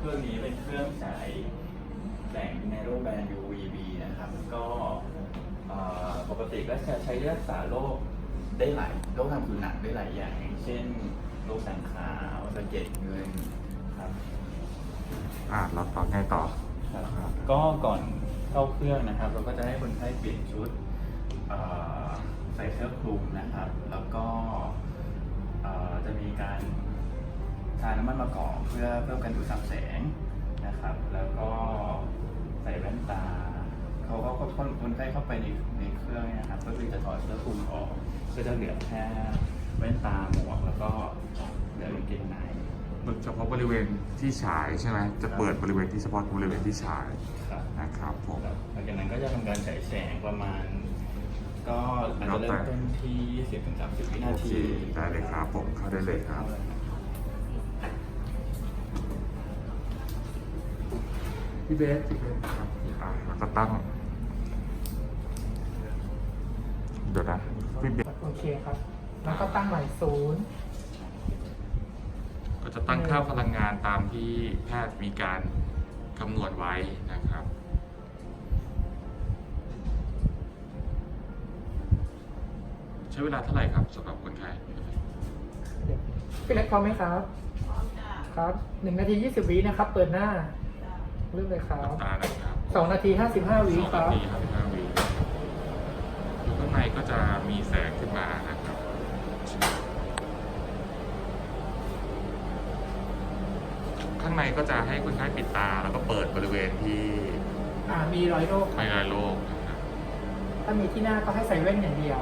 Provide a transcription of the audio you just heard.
เครื่องนี้เป็นเครื่องฉายแสงในรูปแบน UVB นะครับ ก็เอ่อปกติก็จะใช้รักษาโรคได้หลายโรคทางผิวหนังได้หลายอย่างอย่างเช่นโรคสังขาวสะเก็ดเงินครับอ่าเราต่อไงต่อครับก็ก่อนเข้าเครื่องนะครับ เราก็จะให้คนไข้เปลี่ยนชุดเอ่อใส่เสื้อคลุมนะครับ แล้วก็ ทาน้ำมันมะกอกเพื่อเพิ่มการดูดซับแสงนะครับ แล้วก็ใส่แว่นตา เขาก็คนคนไข้เข้าไปในในเครื่องเนี่ยนะครับ ก็คือจะถอดเสื้อคลุมออกก็จะเหลือแค่แว่นตาหมวกแล้วก็เหลือกางเกงในเฉพาะบริเวณที่ฉายใช่ไหมจะเปิดบริเวณที่เฉพาะบริเวณที่ฉายครับนะครับผมครับหลังจากนั้นก็จะทำการฉายแสงประมาณ ก็อาจจะเริ่มต้นที่ 20ถึง30 วินาโอเคทีได้เลยครับผมเข้าได้เลยครับพี่เบส พี่เบสครับอ่าแล้วก็ตั้ง เดี๋ยวนะพี่เบสโอเคครับ แล้วก็ตั้งใหม่ศูนย์ก็จะตั้งค่าพลังงานตามที่แพทย์มีการคำนวณไว้นะครับ ใช้เวลาเท่าไหร่ครับสำหรับคนไข้เดี๋ยวพี่เล็กพร้อมไหมครับครับหนึ่งนาทียี่สิบวินะครับ เปิดหน้า เริ่มเลยครับตานะครับสองนาทีห้าสิบห้าวิสองคนารับ ทีห้าสิบห้าวิอยู่ข้างในก็จะมีแสงขึ้นมานะครับ ข้างในก็จะให้คนไข้ปิดตาแล้วก็เปิดบริเวณที่อ่ามีรอยโรคไม่ลายโรคนะครับถ้ามีที่หน้าก็ให้ใส่แว่นอย่างเดียว